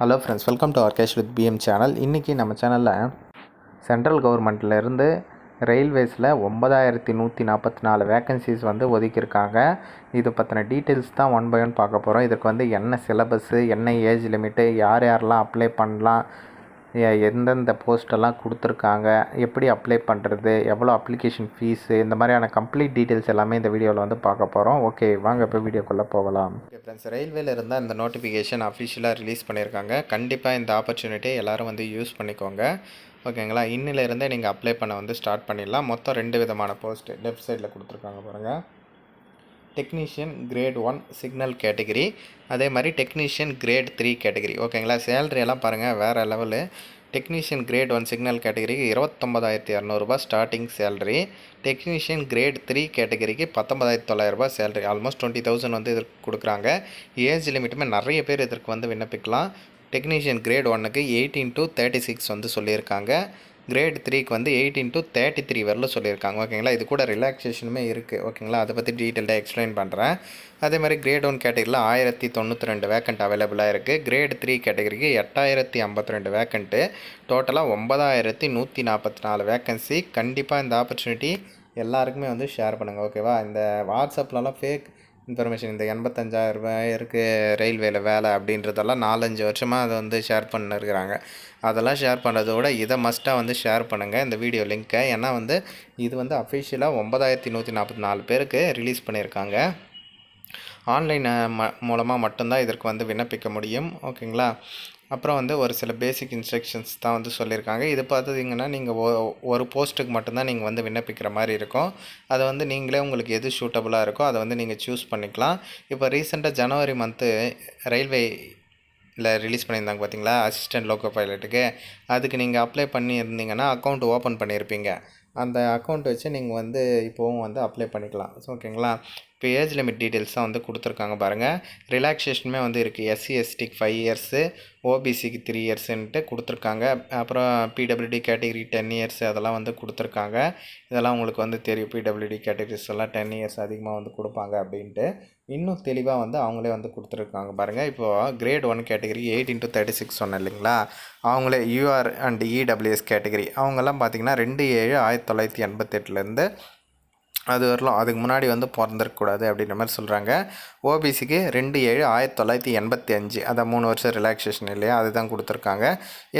Hello friends welcome to Arkesh with PM channel இன்றைக்கி நம்ம சேனலில் சென்ட்ரல் கவர்மெண்ட்லேருந்து ரயில்வேஸில் ஒன்பதாயிரத்தி நூற்றி நாற்பத்தி நாலு வேக்கன்சிஸ் வந்து ஒதுக்கியிருக்காங்க. இது பற்றின டீட்டெயில்ஸ் தான் ஒன் பை ஒன் பார்க்க போகிறோம் இதுக்கு வந்து என்ன சிலபஸ்ஸு என்ன ஏஜ் லிமிட்டு யார் யாரெல்லாம் அப்ளை பண்ணலாம் எந்தெந்த போஸ்டெல்லாம் கொடுத்துருக்காங்க எப்படி அப்ளை பண்ணுறது எவ்வளோ அப்ளிகேஷன் ஃபீஸு இந்த மாதிரியான கம்ப்ளீட் டீட்டெயில்ஸ் எல்லாமே இந்த வீடியோவில் வந்து பார்க்க போகிறோம் ஓகே வாங்க இப்போ வீடியோக்குள்ளே போகலாம். ஓகே ஃப்ரெண்ட்ஸ் ரயில்வேல இருந்தால் இந்த நோட்டிஃபிகேஷன் அஃபிஷியலாக ரிலீஸ் பண்ணியிருக்காங்க கண்டிப்பாக இந்த ஆப்பர்ச்சுனிட்டி எல்லோரும் வந்து யூஸ் பண்ணிக்கோங்க. ஓகேங்களா? இன்னிலிருந்தே நீங்கள் அப்ளை பண்ண வந்து ஸ்டார்ட் பண்ணிடலாம். மொத்தம் ரெண்டு விதமான போஸ்ட் லெஃப்ட் சைடில் கொடுத்துருக்காங்க பாருங்கள் technician grade one signal category அதே மாதிரி டெக்னீஷியன் கிரேட் த்ரீ கேட்டகரி ஓகேங்களா சேலரி எல்லாம் பாருங்கள் வேறு level technician grade one signal கேட்டகரிக்கு இருபத்தொம்பதாயிரத்தி இரநூறுபா starting salary technician grade three கேட்டகரிக்கு பத்தொம்பதாயிரத்தி தொள்ளாயிரரூபா சேலரி ஆல்மோஸ்ட் டுவெண்ட்டி தௌசண்ட் வந்து இதற்கு கொடுக்குறாங்க. ஏஜ் லிமிட்டுமே நிறைய பேர் இதற்கு வந்து விண்ணப்பிக்கலாம். டெக்னீஷியன் கிரேட் ஒன்னுக்கு எயிட்டீன் டு தேர்ட்டி சிக்ஸ் வந்து சொல்லியிருக்காங்க. கிரேட் த்ரீக்கு வந்து எயிட்டின் டு தேர்ட்டி த்ரீ வரலும் சொல்லியிருக்காங்க. ஓகேங்களா? இது கூட ரிலாக்ஸேஷனுமே இருக்குது ஓகேங்களா? அதை பற்றி டீட்டெயில்டாக எக்ஸ்பிளைன் பண்ணுறேன் அதே மாதிரி கிரேட் ஒன் கேட்டகரியில் ஆயிரத்தி தொண்ணூற்றி ரெண்டு வேக்கண்ட் அவைலபிளாக இருக்குது கிரேட் த்ரீ கேட்டகரிக்கு எட்டாயிரத்தி ஐம்பத்தி ரெண்டு வேக்கண்ட்டு டோட்டலாக ஒன்பதாயிரத்தி நூற்றி நாற்பத்தி நாலு வேக்கன்சி கண்டிப்பாக இந்த ஆப்பர்ச்சுனிட்டி எல்லாருக்குமே வந்து ஷேர் பண்ணுங்கள் ஓகேவா? இந்த வாட்ஸ்அப்லலாம் ஃபேக் இன்ஃபர்மேஷன் இந்த எண்பத்தஞ்சாயிரம் ரூபாய் இருக்குது ரயில்வேல வேலை அப்படின்றதெல்லாம் நாலஞ்சு வருஷமாக அதை வந்து ஷேர் பண்ணிருக்கிறாங்க. அதெல்லாம் ஷேர் பண்ணுறத விட இதை மஸ்ட்டாக வந்து ஷேர் பண்ணுங்கள் இந்த வீடியோ லிங்க்கை ஏன்னா வந்து இது வந்து அஃபிஷியலாக ஒன்பதாயிரத்தி நூற்றி நாற்பத்தி நாலு பேருக்கு ரிலீஸ் பண்ணியிருக்காங்க. ஆன்லைன் ம மூலமாக மட்டும்தான் இதற்கு வந்து விண்ணப்பிக்க முடியும். ஓகேங்களா அப்புறம் வந்து ஒரு சில பேசிக் இன்ஸ்ட்ரக்ஷன்ஸ் தான் வந்து சொல்லியிருக்காங்க. இது பார்த்தீங்கன்னா நீங்கள் ஒரு போஸ்ட்டுக்கு மட்டும்தான் நீங்கள் வந்து விண்ணப்பிக்கிற மாதிரி இருக்கும். அதை வந்து நீங்களே உங்களுக்கு எது சூட்டபுளாக இருக்கோ அதை வந்து நீங்கள் சூஸ் பண்ணிக்கலாம். இப்போ ரீசெண்டாக ஜனவரி மந்த்து ரயில்வே இல்லை ரிலீஸ் பண்ணியிருந்தாங்க பார்த்தீங்களா? அசிஸ்டன்ட் லோக்கோ பைலட்டுக்கு அதுக்கு நீங்கள் அப்ளை பண்ணியிருந்தீங்கன்னா அக்கௌண்ட் ஓப்பன் பண்ணியிருப்பீங்க. அந்த அக்கௌண்ட் வச்சு நீங்கள் வந்து இப்போவும் வந்து அப்ளை பண்ணிக்கலாம். ஸோ ஓகேங்களா இப்போ ஏஜ் லிமிட் டீட்டெயில்ஸ் தான் வந்து கொடுத்துருக்காங்க பாருங்கள் ரிலாக்ஸேஷனுமே வந்து இருக்குது எஸ்சி எஸ்டிக்கு ஃபைவ் இயர்ஸு ஓபிசிக்கு த்ரீ இயர்ஸுன்ட்டு கொடுத்துருக்காங்க. அப்புறம் பிடபிள்யூடி கேட்டகரி டென் இயர்ஸ் அதெல்லாம் வந்து கொடுத்துருக்காங்க. இதெல்லாம் உங்களுக்கு வந்து தெரியும். பிடபிள்யூடி கேட்டகரிஸ் எல்லாம் டென் இயர்ஸ் அதிகமாக வந்து கொடுப்பாங்க அப்படின்ட்டு. இன்னும் தெளிவாக வந்து அவங்களே வந்து கொடுத்துருக்காங்க பாருங்கள் இப்போது grade one category eight into thirty six சொன்னேன் இல்லைங்களா? அவங்களே யூஆர் அண்ட் இடபிள்யூஎஸ் கேட்டகரி அவங்கெல்லாம் பார்த்தீங்கன்னா ரெண்டு ஏழு ஆயிரத்தி தொள்ளாயிரத்தி எண்பத்தெட்டுலேருந்து அது வரலாம். அதுக்கு முன்னாடி வந்து பிறந்திருக்கக்கூடாது அப்படின்ற மாதிரி சொல்கிறாங்க ஓபிசிக்கு ரெண்டு ஏழு ஆயிரத்தி தொள்ளாயிரத்தி எண்பத்தி அஞ்சு. அதான் மூணு வருஷம் ரிலாக்ஸேஷன் இல்லையா? அதுதான் கொடுத்துருக்காங்க.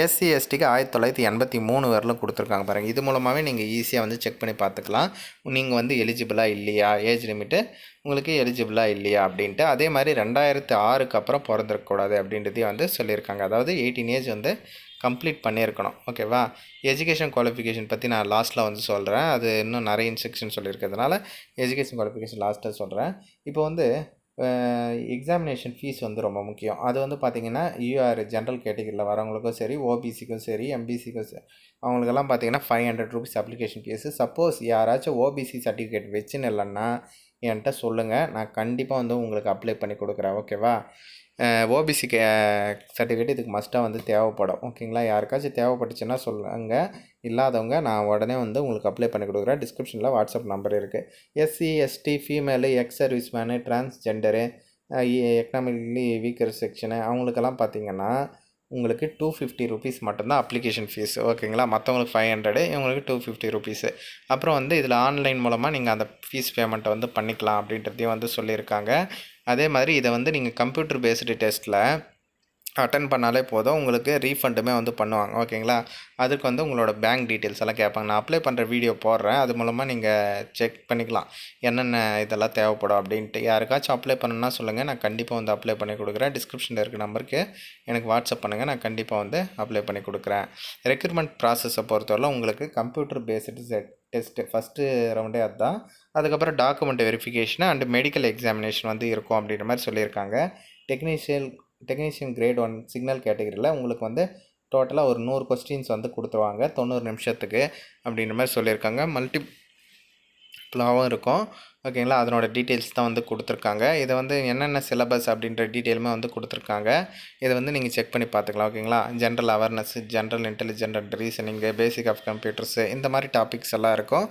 எஸ்சி எஸ்டிக்கு ஆயிரத்தி தொள்ளாயிரத்தி எண்பத்தி மூணு வரலும் கொடுத்துருக்காங்க பாருங்கள் இது மூலமாகவே நீங்கள் ஈஸியாக வந்து செக் பண்ணி பார்த்துக்கலாம். நீங்கள் வந்து எலிஜிபிளாக இல்லையா? ஏஜ் லிமிட்டு உங்களுக்கு எலிஜிபிளாக இல்லையா? அப்படின்ட்டு. அதே மாதிரி ரெண்டாயிரத்து ஆறுக்கு அப்புறம் பிறந்திருக்கக்கூடாது அப்படின்றதையும் வந்து சொல்லியிருக்காங்க. அதாவது எயிட்டீன் ஏஜ் வந்து கம்ப்ளீட் பண்ணியிருக்கணும். ஓகேவா? எஜுகேஷன் குவாலிஃபிகேஷன் பற்றி நான் லாஸ்ட்டில் வந்து சொல்கிறேன் அது இன்னும் நிறைய இன்ஸ்ட்ரக்ஷன் சொல்லியிருக்கிறதுனால எஜுகேஷன் குவாலிஃபிகேஷன் லாஸ்ட்டில் சொல்கிறேன் இப்போ வந்து எக்ஸாமினேஷன் ஃபீஸ் வந்து ரொம்ப முக்கியம். அது வந்து பார்த்திங்கன்னா யூஆர் ஜென்ரல் கேட்டகரியில் வரவங்களுக்கும் சரி ஓபிசிக்கும் சரி எம்பிசிக்கும் சரி அவங்களுக்கெல்லாம் பார்த்தீங்கன்னா five hundred rupees application fees suppose யாராச்சும் ஓபிசி சர்டிஃபிகேட் வச்சுன்னு இல்லைன்னா என்கிட்ட சொல்லுங்கள் நான் கண்டிப்பாக வந்து உங்களுக்கு அப்ளை பண்ணி கொடுக்குறேன். ஓகேவா? ஓபிசி சர்டிஃபிகேட் இதுக்கு மஸ்ட்டாக வந்து தேவைப்படும். ஓகேங்களா? யாருக்காச்சும் தேவைப்பட்டுச்சுன்னா சொல்லுங்க. இல்லாதவங்க நான் உடனே வந்து உங்களுக்கு அப்ளை பண்ணி கொடுக்குறேன். டிஸ்கிரிப்ஷனில் வாட்ஸ்அப் நம்பர் இருக்குது SC ST female ex service man transgender economically weaker section அவங்களுக்கெல்லாம் பார்த்தீங்கன்னா உங்களுக்கு டூ ஃபிஃப்டி ருபீஸ் மட்டும்தான் அப்ளிகேஷன் ஃபீஸ் ஓகேங்களா? மற்றவங்களுக்கு ஃபைவ் ஹண்ட்ரடு இவங்களுக்கு டூ ஃபிஃப்டி ருபீஸு அப்புறம் வந்து இதில் ஆன்லைன் மூலமாக நீங்கள் அந்த ஃபீஸ் பேமெண்ட்டை வந்து பண்ணிக்கலாம் அப்படின்றதையும் வந்து சொல்லியிருக்காங்க. அதே மாதிரி இதை வந்து நீங்கள் கம்ப்யூட்டர் பேஸ்டு டெஸ்ட்டில் அட்டன் பண்ணாலே போதும். உங்களுக்கு ரீஃபண்டுமே வந்து பண்ணுவாங்க. ஓகேங்களா? அதுக்கு வந்து உங்களோட பேங்க் டீட்டெயில்ஸ் எல்லாம் கேட்பாங்க. நான் அப்ளை பண்ணுற வீடியோ போடுறேன். அது மூலமாக நீங்கள் செக் பண்ணிக்கலாம். என்னென்ன இதெல்லாம் தேவைப்படும் அப்படின்ட்டு. யாருக்காச்சும் அப்ளை பண்ணணும்னா சொல்லுங்கள் நான் கண்டிப்பாக வந்து அப்ளை பண்ணி கொடுக்குறேன். டிஸ்கிரிப்ஷனில் இருக்க நம்பருக்கு எனக்கு வாட்ஸ்அப் பண்ணுங்கள் நான் கண்டிப்பாக வந்து அப்ளை பண்ணி கொடுக்குறேன். ரெக்ரூட்மெண்ட் ப்ராசஸை பொறுத்தவரை உங்களுக்கு computer based set test first ரவுண்டே அதுதான். அதுக்கப்புறம் document verification and medical examination வந்து இருக்கும் அப்படின்ற மாதிரி சொல்லியிருக்காங்க. Technical technician grade one signal கேட்டகரியில் உங்களுக்கு வந்து டோட்டலாக ஒரு நூறு கொஸ்டின்ஸ் வந்து கொடுத்துருவாங்க. தொண்ணூறு நிமிஷத்துக்கு அப்படின்ற மாதிரி சொல்லியிருக்காங்க. மல்டி ப்ளாவும் இருக்கும் ஓகேங்களா அதனோட டீட்டெயில்ஸ் தான் வந்து கொடுத்துருக்காங்க. இதை வந்து என்னென்ன சிலபஸ் அப்படின்ற டீட்டெயிலுமே வந்து கொடுத்துருக்காங்க. இதை வந்து நீங்கள் செக் பண்ணி பார்த்துக்கலாம். ஓகேங்களா general awareness general intelligent and reasoning basic of computers இந்த மாதிரி டாபிக்ஸ் எல்லாம் இருக்கும்.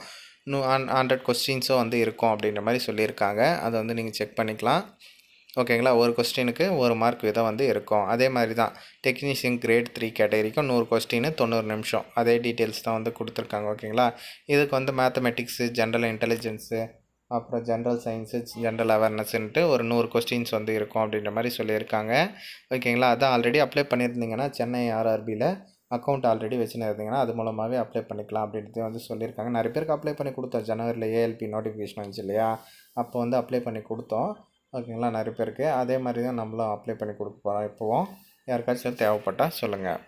நூ ஹண்ட்ரட் கொஸ்டின்ஸும் வந்து இருக்கும் அப்படின்ற மாதிரி சொல்லியிருக்காங்க. அதை வந்து நீங்கள் செக் பண்ணிக்கலாம். ஓகேங்களா? ஒரு கொஸ்டினுக்கு ஒரு மார்க் வீதம் வந்து இருக்கும். அதே மாதிரி தான். டெக்னீஷியன் கிரேட் த்ரீ கேட்டகரிக்கும் நூறு கொஸ்டின் தொண்ணூறு நிமிஷம். அதே டீட்டெயில்ஸ் தான் வந்து கொடுத்துருக்காங்க. ஓகேங்களா? இதுக்கு வந்து மேத்தமெட்டிக்ஸு ஜென்ரல் இன்டெலிஜென்ஸு அப்புறம் ஜென்ரல் சயின்ஸு ஜென்ரல் அவேர்னஸ்ன்ட்டு ஒரு நூறு கொஸ்டின்ஸ் வந்து இருக்கும் அப்படின்ற மாதிரி சொல்லியிருக்காங்க. ஓகேங்களா? அதான் ஆல்ரெடி அப்ளை பண்ணியிருந்தீங்கன்னா சென்னை ஆர்ஆர்பியில் அக்கௌண்ட் ஆல்ரெடி வச்சுன்னு இருந்தீங்கன்னா அது மூலமாகவே அப்ளை பண்ணிக்கலாம் அப்படின்றது வந்து சொல்லியிருக்காங்க. நிறைய பேருக்கு அப்ளை பண்ணி கொடுத்தோம். ஜனவரியில் ஏஎல்பி நோட்டிஃபிகேஷன் வந்துச்சு இல்லையா? அப்போ வந்து அப்ளை பண்ணி கொடுத்தோம். ஓகேங்களா? நிறைய பேருக்கு. அதே மாதிரி தான் நம்மளும் அப்ளை பண்ணி கொடுப்போம் இப்போவும் யாருக்காச்சும் தேவைப்பட்டால் சொல்லுங்கள்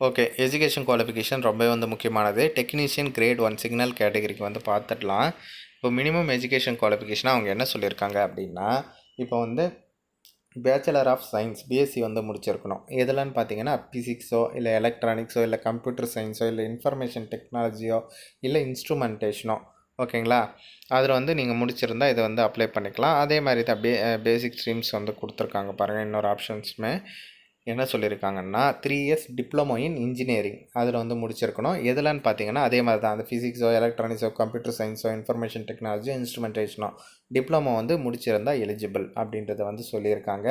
ஓகே எஜுகேஷன் குவாலிஃபிகேஷன் ரொம்பவே வந்து முக்கியமானது. டெக்னீஷியன் கிரேட் ஒன் சிக்னல் கேட்டகரிக்கு வந்து பார்த்துடலாம் இப்போ மினிமம் எஜுகேஷன் குவாலிஃபிகேஷனாக அவங்க என்ன சொல்லியிருக்காங்க அப்படின்னா இப்போ வந்து பேச்சுலர் ஆஃப் சயின்ஸ் பிஎஸ்சி வந்து முடிச்சிருக்கணும். எதுலன்னு பார்த்தீங்கன்னா ஃபிசிக்ஸோ இல்லை எலக்ட்ரானிக்ஸோ இல்லை கம்ப்யூட்டர் சயின்ஸோ இல்லை இன்ஃபர்மேஷன் டெக்னாலஜியோ இல்லை இன்ஸ்ட்ருமெண்டேஷனோ ஓகேங்களா? அதில் வந்து நீங்கள் முடிச்சிருந்தா இதை வந்து அப்ளை பண்ணிக்கலாம். அதே மாதிரி தான் பே பேசிக் ஸ்ட்ரீம்ஸ் வந்து கொடுத்துருக்காங்க பாருங்கள் இன்னொரு ஆப்ஷன்ஸுமே என்ன சொல்லியிருக்காங்கன்னா three years diploma in engineering அதில் வந்து முடிச்சிருக்கணும். எதுலன்னு பார்த்தீங்கன்னா அதே மாதிரி தான். அந்த ஃபிசிக்ஸோ எலக்ட்ரானிக்ஸோ கம்ப்யூட்டர் சயின்ஸோ இன்ஃபர்மேஷன் டெக்னாலஜி இன்ஸ்ட்ருமெண்டேஷனோ டிப்ளமோ வந்து முடிச்சிருந்தால் எலிஜிபிள் அப்படின்றத வந்து சொல்லியிருக்காங்க.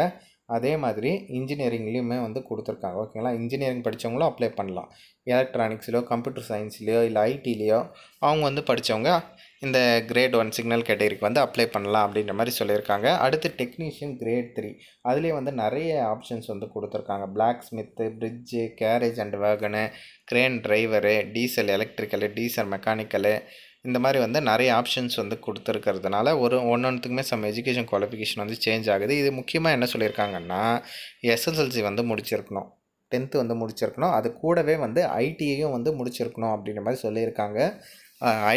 அதே மாதிரி இன்ஜினியரிங்லேயுமே வந்து கொடுத்துருக்காங்க. ஓகேங்களா? இன்ஜினியரிங் படித்தவங்களும் அப்ளை பண்ணலாம். எலக்ட்ரானிக்ஸ்லையோ கம்ப்யூட்டர் சயின்ஸ்லையோ இல்லை ஐடிலேயோ அவங்க வந்து படித்தவங்க இந்த கிரேட் ஒன் சிக்னல் கேட்டகரிக்கு வந்து அப்ளை பண்ணலாம் அப்படின்ற மாதிரி சொல்லியிருக்காங்க. அடுத்து டெக்னீஷியன் கிரேட் த்ரீ அதுலேயே வந்து நிறைய ஆப்ஷன்ஸ் வந்து கொடுத்துருக்காங்க. Blacksmith bridge garage and wagon crane driver diesel electrical diesel mechanical இந்த மாதிரி வந்து நிறைய ஆப்ஷன்ஸ் வந்து கொடுத்துருக்கிறதுனால ஒரு ஒன்றொன்றுத்துக்குமே சம் எஜுகேஷன் குவாலிஃபிகேஷன் வந்து சேஞ்ச் ஆகுது. இது முக்கியமாக என்ன சொல்லியிருக்காங்கன்னா எஸ்எஸ்எல்சி வந்து முடிச்சிருக்கணும். டென்த்து வந்து முடிச்சிருக்கணும். அது கூடவே வந்து ஐடிஐயும் வந்து முடிச்சிருக்கணும் அப்படின்ற மாதிரி சொல்லியிருக்காங்க.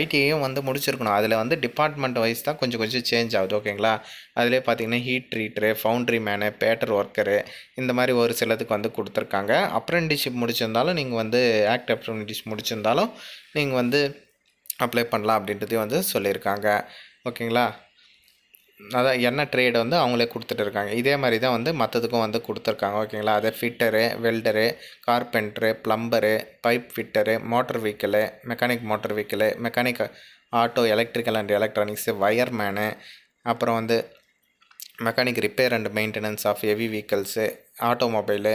ஐடிஐயும் வந்து முடிச்சிருக்கணும். அதில் வந்து டிபார்ட்மெண்ட் வைஸ் தான் கொஞ்சம் கொஞ்சம் சேஞ்ச் ஆகுது ஓகேங்களா அதிலே பார்த்தீங்கன்னா heat treater foundry man pattern worker இந்த மாதிரி ஒரு சிலதுக்கு வந்து கொடுத்துருக்காங்க. அப்ரெண்டிஷிப் முடிச்சிருந்தாலும் நீங்கள் வந்து ஆக்ட் அப்ரெண்டிஷிப் முடிச்சிருந்தாலும் நீங்கள் வந்து அப்ளை பண்ணலாம் அப்படின்றதையும் வந்து சொல்லியிருக்காங்க. ஓகேங்களா அதான் என்ன ட்ரேடு வந்து அவங்களே கொடுத்துட்டு இருக்காங்க. இதே மாதிரி தான் வந்து மற்றதுக்கும் வந்து கொடுத்துருக்காங்க. ஓகேங்களா அதை fitter welder carpenter plumber pipe fitter motor vehicle mechanic motor vehicle mechanic auto electrical and electronics wireman அப்புறம் வந்து mechanic repair and maintenance of heavy vehicles automobile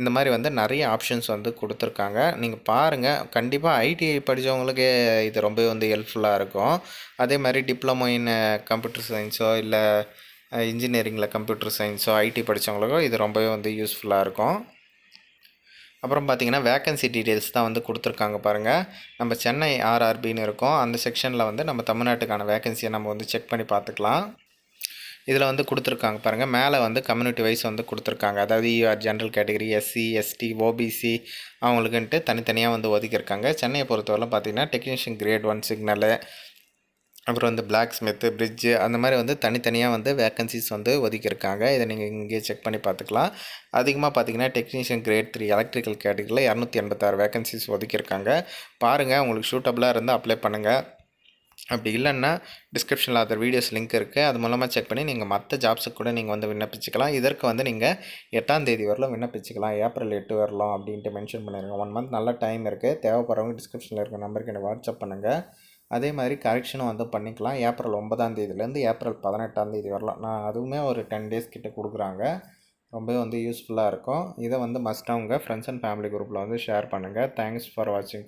இந்த மாதிரி வந்து நிறைய ஆப்ஷன்ஸ் வந்து கொடுத்துருக்காங்க. நீங்கள் பாருங்கள் கண்டிப்பாக ஐடிஐ படித்தவங்களுக்கு இது ரொம்பவே வந்து ஹெல்ப்ஃபுல்லாக இருக்கும். அதே மாதிரி டிப்ளமோ இன் கம்ப்யூட்டர் சயின்ஸோ இல்லை இன்ஜினியரிங்கில் கம்ப்யூட்டர் சயின்ஸோ ஐடி படித்தவங்களுக்கோ இது ரொம்பவே வந்து யூஸ்ஃபுல்லாக இருக்கும். அப்புறம் பார்த்தீங்கன்னா வேக்கன்சி டீட்டெயில்ஸ் தான் வந்து கொடுத்துருக்காங்க பாருங்கள் நம்ம சென்னை ஆர்ஆர்பின்னு இருக்கோம். அந்த செக்ஷனில் வந்து நம்ம தமிழ்நாட்டுக்கான வேக்கன்சியை நம்ம வந்து செக் பண்ணி பார்த்துக்கலாம். இதில் வந்து கொடுத்துருக்காங்க பாருங்கள் மேலே வந்து கம்யூனிட்டி வைஸ் வந்து கொடுத்துருக்காங்க. அதாவது UR general category SC ST OBC அவங்களுக்குன்ட்டு தனித்தனியாக வந்து ஒதுக்கியிருக்காங்க. சென்னையை பொறுத்தவரைலாம் பார்த்தீங்கன்னா டெக்னீஷியன் கிரேட் ஒன் சிக்னலு அப்புறம் வந்து பிளாக் ஸ்மித்து பிரிட்ஜு அந்த மாதிரி வந்து தனித்தனியாக வந்து வேக்கன்சிஸ் வந்து ஒதுக்கியிருக்காங்க. இதை நீங்கள் இங்கேயே செக் பண்ணி பார்த்துக்கலாம். அதிகமாக பார்த்தீங்கன்னா டெக்னீஷியன் கிரேட் த்ரீ எலக்ட்ரிக்கல் கேட்டகரியில் இரநூத்தி எண்பத்தாறு வேக்கன்சிஸ் ஒதுக்கியிருக்காங்க. பாருங்கள் உங்களுக்கு சூட்டபுளாக இருந்தால் அப்ளை பண்ணுங்கள் அப்படி இல்லைன்னா டிஸ்கிரிப்ஷனில் அதர் வீடியோஸ் லிங்க் இருக்குது அது மூலமாக செக் பண்ணி நீங்கள் மற்ற ஜாப்ஸுக்கு கூட நீங்கள் வந்து விண்ணப்பிச்சுக்கலாம். இதற்கு வந்து நீங்கள் எட்டாம் தேதி வரலாம் விண்ணப்பிச்சுக்கலாம். ஏப்ரல் எட்டு வரலாம் அப்படின்ட்டு மென்ஷன் பண்ணியிருக்கோம் ஒன் மந்த் நல்ல டைம் இருக்குது தேவைப்படுறவங்க டிஸ்கிரிப்ஷனில் இருக்க நம்பருக்கு எனக்கு வாட்ஸ்அப் பண்ணுங்கள் அதே மாதிரி கரெக்ஷனும் வந்து பண்ணிக்கலாம். ஏப்ரல் ஒன்பதாம் தேதியிலேருந்து ஏப்ரல் பதினெட்டாம் தேதி வரலாம். நான் அதுவுமே ஒரு டென் டேஸ் கிட்டே கொடுக்குறாங்க. ரொம்பவே வந்து யூஸ்ஃபுல்லாக இருக்கும். இதை வந்து மஸ்ட்டாக அவங்க ஃப்ரெண்ட்ஸ் அண்ட் ஃபேமிலி குரூப்பில் வந்து ஷேர் பண்ணுங்கள் தேங்க்ஸ் ஃபார் வாட்சிங்